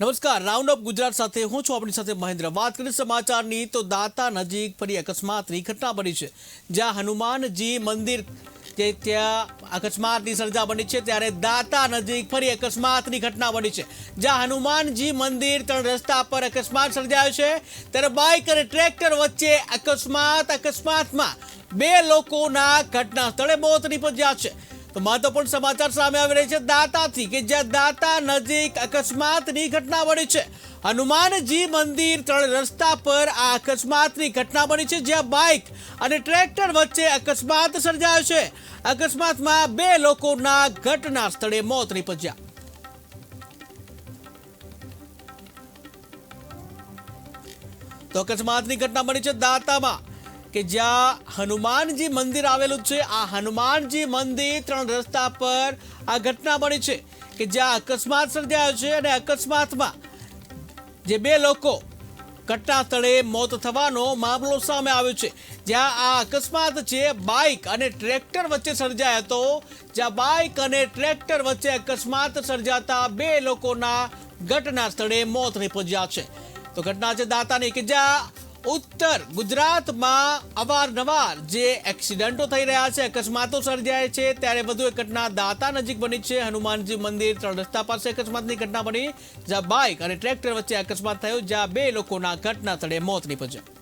નમસ્કાર. Round up Gujarat સાથે હું છું આપણી સાથે મહેન્દ્ર. વાત કરીએ સમાચારની તો દાતા નજીક ફરી અકસ્માતની ઘટના બની છે. જ્યાં હનુમાનજી મંદિર જે ત્યાં અકસ્માતની સર્જા બની છે, ત્યારે દાતા નજીક ફરી અકસ્માતની ઘટના બની છે. જ્યાં હનુમાનજી મંદિર ત્રણ રસ્તા પર અકસ્માત સર્જાયો છે, ત્યારે બાઇક અને ટ્રેક્ટર વચ્ચે અકસ્માત અકસ્માતમાં બે લોકોના ઘટના સ્થળે મોત નિપજ્યા છે. તો મહત્વપૂર્ણ સમાચાર સામે આવી રહી છે. દાતાથી કે જ્યાં દાતા નજીક અકસ્માતની ઘટના બની છે. હનુમાનજી મંદિર ત્રણ રસ્તા પર આ અકસ્માતની ઘટના બની છે, જ્યાં બાઇક અને ટ્રેક્ટર વચ્ચે અકસ્માત સર્જાયો છે. અકસ્માતમાં બે લોકોના ઘટના સ્થળે મોત નીપજ્યા. તો અકસ્માતની ઘટના બની છે દાતામાં. કે જ્યાં હનુમાનજી મંદિર આવેલું છે. આ હનુમાનજી મંદિર ત્રણ રસ્તા પર આ ઘટના બની છે કે જ્યાં અકસ્માત સર્જાયો છે અને અકસ્માતમાં જે બે લોકો ઘટના સ્થળે મોત થવાનો મામલો સામે આવ્યો છે. જ્યાં આ અકસ્માત છે, બાઇક અને ટ્રેક્ટર વચ્ચે સર્જાયો હતો. જ્યાં બાઇક અને ટ્રેક્ટર વચ્ચે અકસ્માત સર્જાતા બે લોકોના ઘટના સ્થળે મોત નિપજ્યા છે. તો ઘટના છે દાતાની કે જ્યાં ઉત્તર ગુજરાતમાં અવારનવાર જે એક્સિડન્ટો થઈ રહ્યા છે, અકસ્માતો સર્જાય છે, ત્યારે વધુ એક ઘટના દાતા નજીક બની છે. હનુમાનજી મંદિર ત્રણ રસ્તા પાસે અકસ્માતની ઘટના બની. જ્યાં બાઇક અને ટ્રેક્ટર વચ્ચે અકસ્માત થયો, જ્યાં બે લોકોના ઘટના સ્થળે મોત નીપજ્યા.